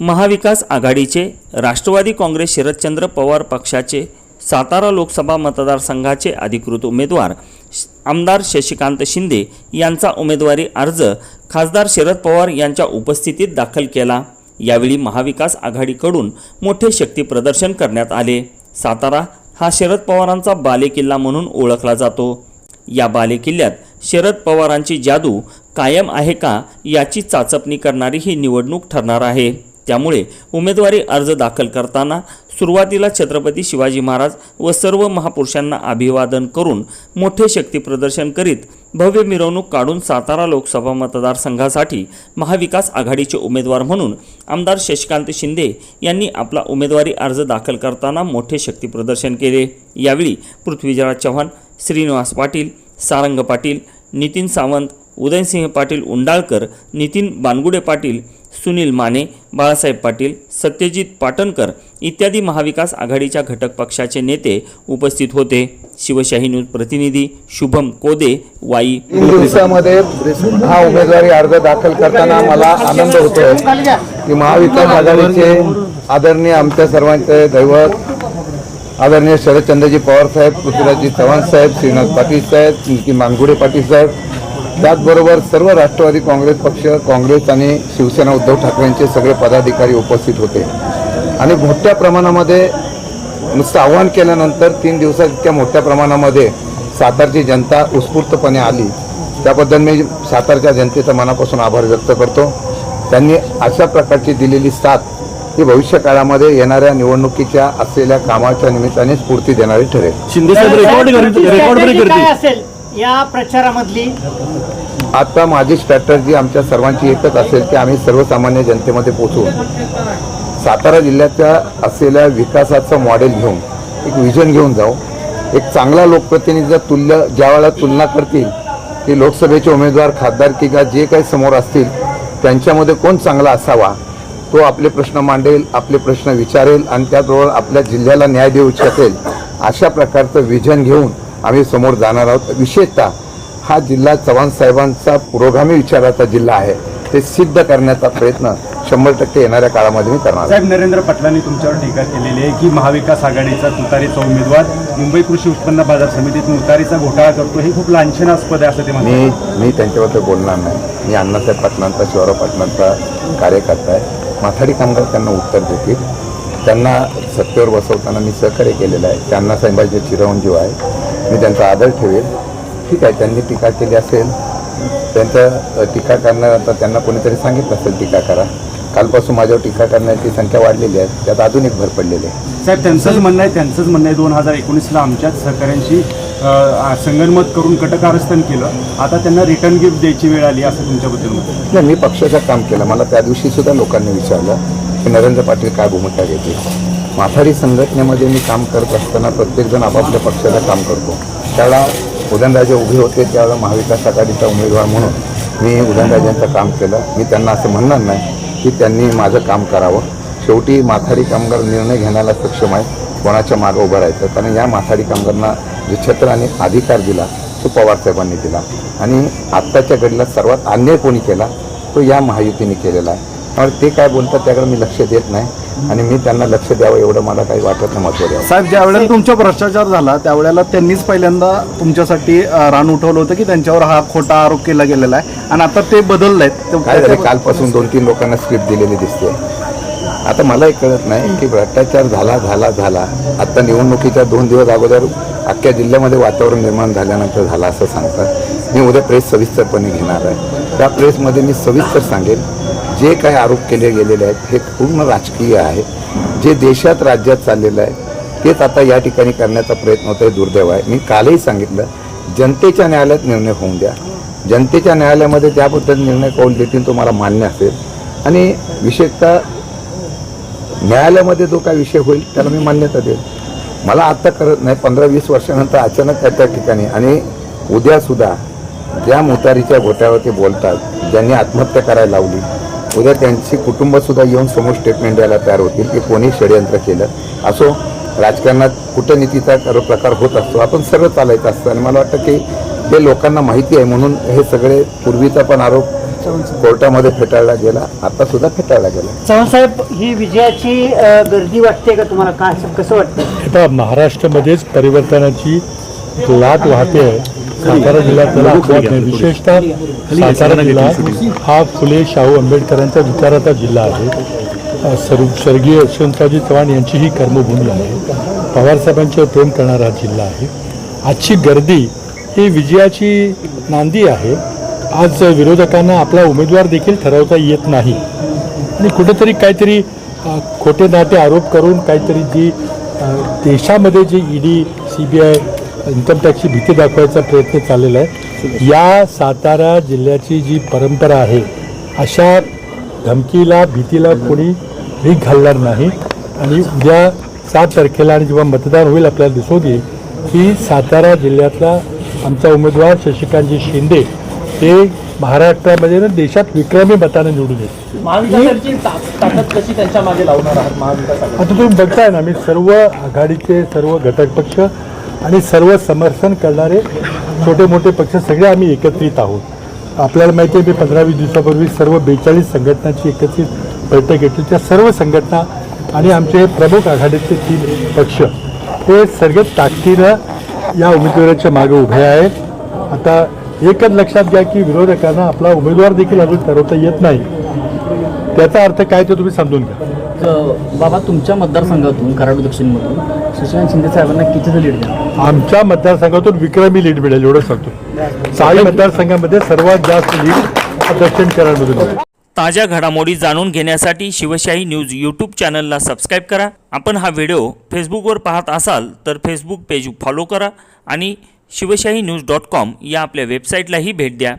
महाविकास आघाडीचे राष्ट्रवादी काँग्रेस शरदचंद्र पवार पक्षाचे सातारा लोकसभा मतदारसंघाचे अधिकृत उमेदवार श- आमदार शशिकांत शिंदे यांचा उमेदवारी अर्ज खासदार शरद पवार यांच्या उपस्थितीत दाखल केला. यावेळी महाविकास आघाडीकडून मोठे शक्ती प्रदर्शन करण्यात आले. सातारा हा शरद पवारांचा बालेकिल्ला म्हणून ओळखला जातो. या बालेकिल्ल्यात शरद पवारांची जादू कायम आहे का याची चाचपणी करणारी ही निवडणूक ठरणार आहे. त्यामुळे उमेदवारी अर्ज दाखल करताना सुरुवातीला छत्रपती शिवाजी महाराज व सर्व महापुरुषांना अभिवादन करून मोठे शक्ती प्रदर्शन करीत भव्य मिरवणूक काढून सातारा लोकसभा मतदारसंघासाठी महाविकास आघाडीचे उमेदवार म्हणून आमदार शशिकांत शिंदे यांनी आपला उमेदवारी अर्ज दाखल करताना मोठे शक्ती प्रदर्शन केले. यावेळी पृथ्वीराज चव्हाण श्रीनिवास पाटील सारंग पाटील नितीन सावंत उदयसिंह पाटील उंडाळकर नितीन बानगुडे पाटील सुनील माने बाळासाहेब पाटील सत्यजित पाटणकर इत्यादी महाविकास आघाडीच्या घटक पक्षाचे नेते उपस्थित होते. शिवशाही न्यूज प्रतिनिधी शुभम कोदे वाई. दिवसामध्ये हा उमेदवारी अर्ज दाखल करताना मला आनंद होतो की महाविकास आघाडीचे आदरणीय आमच्या सर्वांचे दैवत आदरणीय शरदचंद्रजी पवार साहेब पृथ्वीराजजी चव्हाण साहेब श्रीनाथ पाटील साहेब नितीन मानगुडे पाटील साहेब त्याचबरोबर सर्व राष्ट्रवादी काँग्रेस पक्ष काँग्रेस आणि शिवसेना उद्धव ठाकरेंचे सगळे पदाधिकारी उपस्थित होते. आणि मोठ्या प्रमाणामध्ये नुसतं आव्हान केल्यानंतर तीन दिवसात इतक्या मोठ्या प्रमाणामध्ये सातारची जनता उत्स्फूर्तपणे आली. त्याबद्दल मी सातारच्या जनतेचा मनापासून आभार व्यक्त करतो. त्यांनी अशा प्रकारची दिलेली साथ ही भविष्य काळामध्ये येणाऱ्या निवडणुकीच्या असलेल्या कामाच्या निमित्ताने स्फूर्ती देणारी ठरेल. शिंदे या प्रचारामधली आता माझी स्ट्रॅटर्जी आमच्या सर्वांची एकच असेल की आम्ही सर्वसामान्य जनतेमध्ये पोचू सातारा जिल्ह्याच्या असलेल्या विकासाचं मॉडेल घेऊन एक विजन घेऊन जाऊ. एक चांगला लोकप्रतिनिधीचा तुल्य ज्या वेळेला तुलना करतील की लोकसभेचे उमेदवार खासदार किंवा जे काही समोर असतील त्यांच्यामध्ये कोण चांगला असावा तो आपले प्रश्न मांडेल आपले प्रश्न विचारेल आणि त्याचबरोबर आपल्या जिल्ह्याला न्याय देऊ शकेल अशा प्रकारचं विजन घेऊन आम्ही समोर जाणार आहोत. विशेषतः हा जिल्हा चव्हाण साहेबांचा पुरोगामी विचाराचा जिल्हा आहे. ते सिद्ध करण्याचा प्रयत्न शंभर टक्के येणाऱ्या काळामध्ये मी करणार. साहेब नरेंद्र पाटलांनी तुमच्यावर टीका केलेली आहे की महाविकास आघाडीचा तुतारीचा उमेदवार मुंबई कृषी उत्पन्न बाजार समितीत तुतारीचा घोटाळा करतो हे खूप लांछनास्पद आहे असं ते मी मी त्यांच्याबद्दल बोलणार नाही. मी अण्णासाहेब पाटलांचा शिवराव पाटलांचा कार्यकर्ता आहे. माथाडी कामगार त्यांना उत्तर देतील. त्यांना सत्तेवर बसवताना मी सहकार्य केलेलं आहे. त्या अण्णासाहेबांचे चिरंजीव आहे. मी त्यांचा आदर ठेवेल. ठीक आहे त्यांनी टीका केली असेल त्यांचं टीका करणार आता त्यांना कोणीतरी सांगितलं असेल टीका करा. कालपासून माझ्यावर टीका करण्याची संख्या वाढलेली आहे त्यात अजून एक भर पडलेली आहे. साहेब त्यांचंच म्हणणं आहे त्यांचंच म्हणणं आहे दोन हजार एकोणीसला आमच्याच सहकाऱ्यांशी संगनमत करून कटकारस्थान केलं. आता त्यांना रिटर्न गिफ्ट द्यायची वेळ आली असं तुमच्याबद्दल. नाही मी पक्षाचं काम केलं. मला त्या दिवशी सुद्धा लोकांनी विचारलं. नरेंद्र पाटील काय भूमिका घेते माथारी संघटनेमध्ये मी काम करत असताना प्रत्येकजण आपापल्या पक्षाचं काम करतो. त्याला उदयनराजे उभे होते त्यावेळेला महाविकास आघाडीचा उमेदवार म्हणून मी उदयनराजेंचं काम केलं. मी त्यांना असं म्हणणार नाही की त्यांनी माझं काम करावं. शेवटी माथारी कामगार निर्णय घेण्याला सक्षम आहे कोणाच्या मागं उभं राहायचं? कारण या माथाडी कामगारांना जे छत्राने अधिकार दिला तो पवारसाहेबांनी दिला. आणि आत्ताच्या घडीला सर्वात अन्याय कोणी केला? तो या महायुतीने केलेला आहे. त्यामुळे ते काय बोलतात त्याकडे मी लक्ष देत नाही. आणि मी त्यांना लक्ष द्यावं एवढं मला काही वाटत नाही महत्त्व द्यावं. साहेब ज्या वेळेला तुमचा भ्रष्टाचार झाला त्यावेळेला त्यांनीच पहिल्यांदा तुमच्यासाठी रान उठवलं होतं की त्यांच्यावर हा खोटा आरोप केला गेलेला आहे. आणि आता ते बदललेत. तर काय झालं? कालपासून दोन तीन लोकांना स्क्रिप्ट दिलेली दिसते. आता मलाही कळत नाही की भ्रष्टाचार झाला झाला झाला. आता निवडणुकीच्या दोन दिवस अगोदर अख्ख्या जिल्ह्यामध्ये वातावरण निर्माण झाल्यानंतर झालं असं सांगतात. मी उद्या प्रेस सविस्तरपणे घेणार आहे. त्या प्रेसमध्ये मी सविस्तर सांगेन. जे काही आरोप केले गेलेले आहेत हे पूर्ण राजकीय आहे. जे देशात राज्यात चाललेलं आहे तेच आता या ठिकाणी करण्याचा प्रयत्न होतोय दुर्दैव आहे. मी कालही सांगितलं जनतेच्या न्यायालयात निर्णय होऊन द्या. जनतेच्या न्यायालयामध्ये त्याबद्दल निर्णय कौल देतील तो मला मान्य असेल. आणि विशेषतः न्यायालयामध्ये जो काय विषय होईल त्याला मी मान्यता देईल. मला आत्ता करत नाही पंधरा वीस वर्षानंतर अचानक त्या त्या ठिकाणी आणि उद्यासुद्धा ज्या मुतारीच्या घोट्यावरती बोलतात ज्यांनी आत्महत्या करायला लावली उद्या त्यांची कुटुंबसुद्धा येऊन समोर स्टेटमेंट द्यायला तयार होतील. की कोणी षडयंत्र केलं. असो राजकारणात कूटनीतीचा कर- प्रकार होत असतो. आपण सरळ चालायचं असतं. आणि मला वाटतं की हे लोकांना माहिती आहे. म्हणून हे सगळे पूर्वीचा पण आरोप कोर्टामध्ये फेटाळला गेला. आता सुद्धा फेटाळला गेला. चव्हाणसाहेब ही विजयाची गर्दी वाटते का तुम्हाला? काय कसं वाटतं? आता महाराष्ट्रामध्येच परिवर्तनाची लाट वाहते. आहे सातारा जिल्ह्यात त्याला अपवाद नाही विशेषतः सातारा जिल्हा हा फुले शाहू आंबेडकरांचा विचाराचा जिल्हा आहे. सर्व स्वर्गीय यशवंतरावजी चव्हाण यांची ही कर्मभूमी आहे. पवारसाहेबांच्यावर प्रेम करणारा हा जिल्हा आहे. आजची गर्दी ही विजयाची नांदी आहे. आज विरोधकांना आपला उमेदवार देखील ठरवता येत नाही. आणि कुठेतरी काहीतरी खोटे नाटे आरोप करून काहीतरी जी देशामध्ये जी ED C B I income टॅक्सची भीती दाखवायचा प्रयत्न चाललेला आहे. या सातारा जिल्ह्याची जी परंपरा आहे अशा धमकीला भीतीला कोणी भीक घालणार नाही. आणि उद्या सात तारखेला आणि जेव्हा मतदान होईल आपल्याला दिसून येईल की सातारा जिल्ह्यातला आमचा उमेदवार शशिकांतजी शिंदे हे महाराष्ट्रामध्ये ना देशात विक्रमी मताने निवडून येतील महाविकासाची ता- ताकद कशी त्यांच्या मागे लावणार आहात महाविकास आघाडी आता तुम्ही बघताय ना मी सर्व आघाडीचे सर्व घटक पक्ष आणि सर्व समर्थन करणारे छोटे मोठे पक्ष सगळे आम्ही एकत्रित आहोत. आपल्याला माहिती आहे मी पंधरा वीस दिवसापूर्वी सर्व बेचाळीस संघटनांची एकत्रित बैठक घेतली. त्या सर्व संघटना आणि आमचे प्रमुख आघाडीचे तीन पक्ष हे सगळे ताकदीनं या उमेदवाराच्या मागे उभे आहेत. आता एकच लक्षात घ्या की विरोधकांना आपला उमेदवार देखील अजून ठरवता येत नाही. त्याचा अर्थ काय ते तुम्ही समजून घ्या. बाबा तुमच्या मतदारसंघातून कराड दक्षिणमधून शशिकांत शिंदे साहेबांना कितीचं लीड द्या आमच्या मतदारसंघातून विक्रमी लीड मिळेल एवढं सांगतो. सहाही मतदारसंघामध्ये सर्वात जास्त लीड दक्षिण कराडमधून ताज्या घडामोडी जाणून घेण्यासाठी शिवशाही न्यूज यूट्यूब चॅनलला सबस्क्राईब करा. आपण हा व्हिडिओ फेसबुकवर पाहत असाल तर फेसबुक पेज फॉलो करा आणि शिवशाही न्यूज डॉट कॉम या आपल्या वेबसाईटलाही भेट द्या.